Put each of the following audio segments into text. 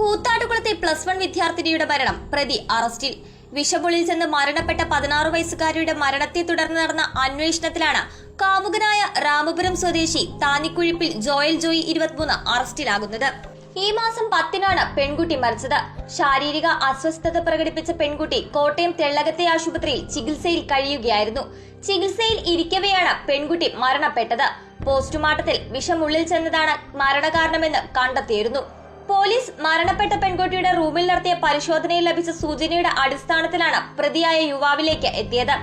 Plus one വിദ്യാർത്ഥിനിയുടെ മരണം. പ്രതി അറസ്റ്റിൽ. വിഷപുളിൽ ചെന്ന് മരണപ്പെട്ട പതിനാറ് വയസ്സുകാരിയുടെ മരണത്തെ തുടർന്ന് നടന്ന അന്വേഷണത്തിലാണ് കാമുകനായ രാമപുരം സ്വദേശി താനിക്കുഴിപ്പിൽ ജോയൽ ജോയി ഇരുപത്തിമൂന്ന് അറസ്റ്റിലാകുന്നത്. ഈ മാസം പത്തിനാണ് പെൺകുട്ടി മരിച്ചത്. ശാരീരിക അസ്വസ്ഥത പ്രകടിപ്പിച്ച പെൺകുട്ടി കോട്ടയം തെള്ളകത്തെ ആശുപത്രിയിൽ ചികിത്സയിൽ കഴിയുകയായിരുന്നു. ചികിത്സയിൽ ഇരിക്കവെയാണ് പെൺകുട്ടി മരണപ്പെട്ടത്. പോസ്റ്റ്മോർട്ടത്തിൽ വിഷമുള്ളിൽ ചെന്നതാണ് മരണകാരണമെന്ന് കണ്ടെത്തിയിരുന്നു. പോലീസ് മരണപ്പെട്ട പെൺകുട്ടിയുടെ റൂമിൽ നടത്തിയ പരിശോധനയിൽ ലഭിച്ച സൂചനയുടെ അടിസ്ഥാനത്തിലാണ് പ്രതിയായ യുവാവിലേക്ക് എത്തിയത്.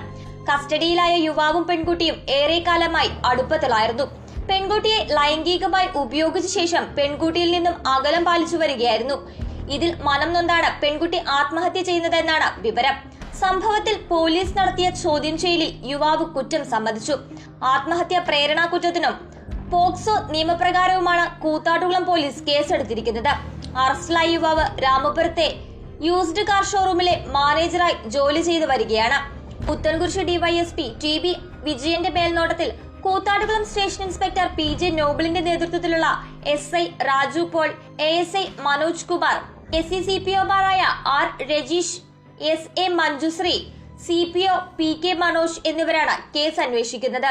കസ്റ്റഡിയിലായ യുവാവും പെൺകുട്ടിയും ഏറെക്കാലമായി അടുപ്പത്തിലായിരുന്നു. പെൺകുട്ടിയെ ലൈംഗികമായി ഉപയോഗിച്ച ശേഷം പെൺകുട്ടിയിൽ നിന്നും അകലം പാലിച്ചു വരികയായിരുന്നു. ഇതിൽ മനം നൊന്താണ് പെൺകുട്ടി ആത്മഹത്യ ചെയ്യുന്നതെന്നാണ് വിവരം. സംഭവത്തിൽ പോലീസ് നടത്തിയ ചോദ്യം ചെയ്യലിൽ യുവാവ് കുറ്റം സമ്മതിച്ചു. ആത്മഹത്യ പ്രേരണാ കുറ്റത്തിനും പോക്സോ നിയമപ്രകാരവുമാണ് കൂത്താട്ടുകുളം പോലീസ് കേസെടുത്തിരിക്കുന്നത്. അറസ്റ്റിലായ യുവാവ് രാമപുരത്തെ യൂസ്ഡ് കാർ ഷോറൂമിലെ മാനേജറായി ജോലി ചെയ്തു വരികയാണ്. പുത്തൻകുരിശ് ഡിവൈഎസ്പി ടി ബി വിജയന്റെ മേൽനോട്ടത്തിൽ Koothattukulam station inspector P J നോബിളിന്റെ നേതൃത്വത്തിലുള്ള S I Raju Paul A S I Manoj Kumar S C C P ഒമാരായ R Rajeesh S A Manjushree C P O P K Manoj എന്നിവരാണ് case അന്വേഷിക്കുന്നത്.